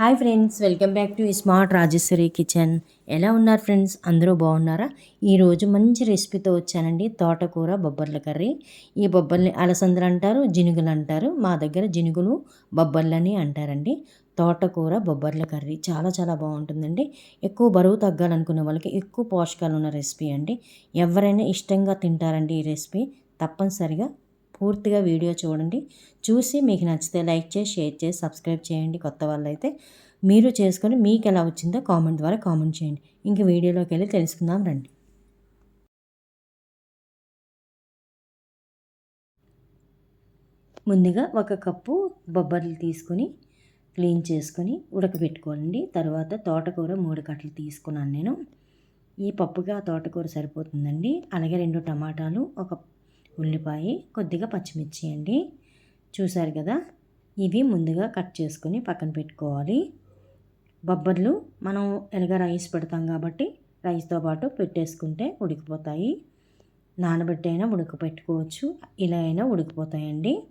Hi friends welcome back to smart Rajeshwari kitchen. ఎలా ఉన్నారు friends? అందరూ బాగున్నారా? ఈరోజు మంచి రెసిపీతో వచ్చానండి తోటకూర బొబ్బర్ల కర్రీ. ఈ బొబ్బర్ని అలసందలు అంటారు జినుగులు అంటారు. మా దగ్గర జినుగులు బొబ్బర్లని అంటారండి. తోటకూర బొబ్బర్ల కర్రీ చాలా చాలా బాగుంటుందండి. ఎక్కువ బరువు తగ్గాలనుకునే వాళ్ళకి ఎక్కువ పోషకాలు ఉన్న రెసిపీ అండి. ఎవరైనా ఇష్టంగా తింటారండి ఈ రెసిపీ తప్పనిసరిగా పూర్తిగా వీడియో చూడండి. చూసి మీకు నచ్చితే లైక్ చేసి షేర్ చేసి సబ్స్క్రైబ్ చేయండి కొత్త వాళ్ళు అయితే మీరు చేసుకొని మీకు ఎలా వచ్చిందో కామెంట్ ద్వారా కామెంట్ చేయండి. ఇంక వీడియోలోకి వెళ్ళి తెలుసుకుందాం రండి. ముందుగా ఒక కప్పు బొబ్బర్లు తీసుకొని క్లీన్ చేసుకొని ఉడకబెట్టుకోండి తర్వాత తోటకూర మూడు కట్టలు తీసుకున్నాను నేను. ఈ పప్పుగా తోటకూర సరిపోతుందండి. అలాగే రెండు టమాటాలు ఒక ఉల్లిపాయ కొద్దిగా పచ్చిమిర్చి అండి. చూశారు కదా? ఇవి ముందుగా కట్ చేసుకొని పక్కన పెట్టుకోవాలి. బొబ్బర్లు మనం ఎలాగ రైస్ పెడతాం కాబట్టి రైస్తో పాటు పెట్టేసుకుంటే ఉడికిపోతాయి. నానబెట్టి అయినా ఉడకపెట్టుకోవచ్చు. ఇలా అయినా ఉడికిపోతాయండి.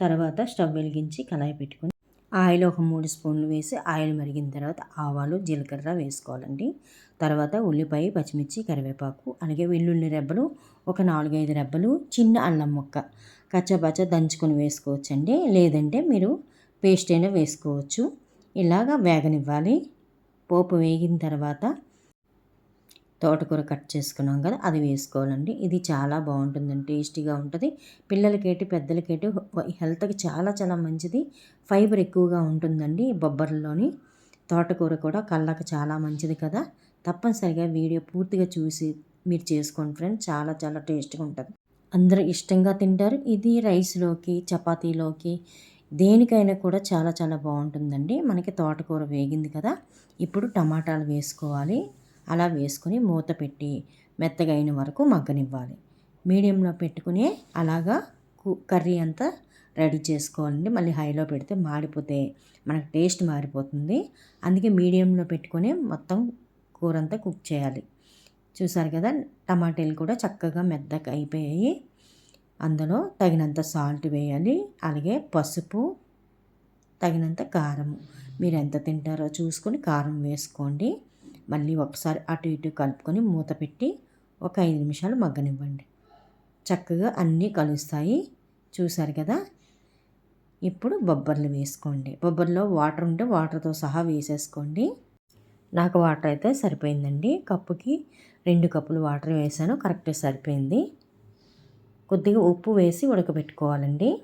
తర్వాత స్టవ్ వెలిగించి కళాయి పెట్టుకొని ఆయిల్ ఒక మూడు స్పూన్లు వేసి ఆయిల్ మరిగిన తర్వాత ఆవాలు జీలకర్ర వేసుకోవాలండి. తర్వాత ఉల్లిపాయ పచ్చిమిర్చి కరివేపాకు అలాగే వెల్లుల్లి రెబ్బలు ఒక నాలుగైదు రెబ్బలు చిన్న అల్లం ముక్క. కచ్చపచ్చ దంచుకొని వేసుకోవచ్చండి. లేదంటే మీరు పేస్ట్ అయినా వేసుకోవచ్చు. ఇలాగా వేగనివ్వాలి. పోపు వేగిన తర్వాత తోటకూర కట్ చేసుకున్నాం కదా అది వేసుకోవాలండి. ఇది చాలా బాగుంటుందండి టేస్టీగా ఉంటుంది. పిల్లలకేటి పెద్దలకేటి హెల్త్కి చాలా చాలా మంచిది. ఫైబర్ ఎక్కువగా ఉంటుందండి బొబ్బర్లోని తోటకూర కూడా కళ్ళకు చాలా మంచిది కదా. తప్పనిసరిగా వీడియో పూర్తిగా చూసి మీరు చేసుకోండి ఫ్రెండ్స్ చాలా చాలా టేస్ట్గా ఉంటుంది. అందరూ ఇష్టంగా తింటారు. ఇది రైస్లోకి చపాతీలోకి దేనికైనా కూడా చాలా చాలా బాగుంటుందండి. మనకి తోటకూర వేగింది కదా ఇప్పుడు టమాటాలు వేసుకోవాలి. అలా వేసుకొని మూత పెట్టి మెత్తగా అయిన వరకు మగ్గనివ్వాలి. మీడియంలో పెట్టుకుని అలాగా కర్రీ అంతా రెడీ చేసుకోవాలండి. మళ్ళీ హైలో పెడితే మాడిపోతే మనకు టేస్ట్ మారిపోతుంది. అందుకే మీడియంలో పెట్టుకొని మొత్తం కూర అంతా కుక్ చేయాలి. చూసారు కదా టమాటాలు కూడా చక్కగా మెత్తగా అయిపోయాయి. అందులో తగినంత సాల్ట్ వేయాలి. అలాగే పసుపు తగినంత కారం మీరు ఎంత తింటారో చూసుకొని కారం వేసుకోండి. మళ్ళీ ఒకసారి అటు ఇటు కలుపుకొని మూత పెట్టి ఒక ఐదు నిమిషాలు మగ్గనివ్వండి. చక్కగా అన్నీ కలుస్తాయి. చూసారు కదా? ఇప్పుడు బొబ్బర్లు వేసుకోండి. బొబ్బర్లో వాటర్ ఉంటే వాటర్తో సహా వేసేసుకోండి. నాకు వాటర్ అయితే సరిపోయిందండి. కప్పుకి రెండు కప్పులు వాటర్ వేసాను. కరెక్ట్గా సరిపోయింది. కొద్దిగా ఉప్పు వేసి ఉడకబెట్టుకోవాలండి.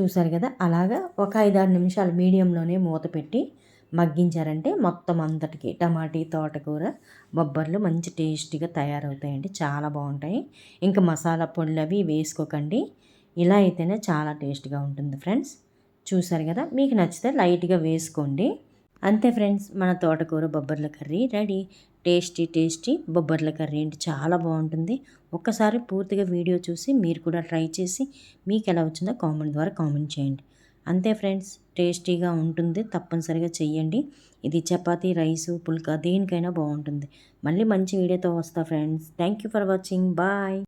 చూసారు కదా? అలాగా ఒక ఐదారు నిమిషాలు మీడియంలోనే మూత పెట్టి మగ్గించారంటే మొత్తం అంతటికి. టమాటీ తోటకూర బొబ్బర్లు మంచి టేస్టీగా తయారవుతాయండి. చాలా బాగుంటాయి. ఇంకా మసాలా పొడులు అవి వేసుకోకండి. ఇలా అయితేనే చాలా టేస్ట్గా ఉంటుంది ఫ్రెండ్స్. చూసారు కదా? మీకు నచ్చితే లైట్గా వేసుకోండి. అంతే ఫ్రెండ్స్ మన తోటకూర బొబ్బర్ల కర్రీ రెడీ. టేస్టీ టేస్టీ బొబ్బర్ల కర్రీ అంటే చాలా బాగుంటుంది. ఒక్కసారి పూర్తిగా వీడియో చూసి మీరు కూడా ట్రై చేసి మీకు ఎలా వచ్చిందో కామెంట్ ద్వారా కామెంట్ చేయండి. అంతే ఫ్రెండ్స్. టేస్టీగా ఉంటుంది తప్పనిసరిగా చెయ్యండి. ఇది చపాతీ రైసు పుల్కా దేనికైనా బాగుంటుంది. మళ్ళీ మంచి వీడియోతో వస్తా friends. Thank you for watching. Bye.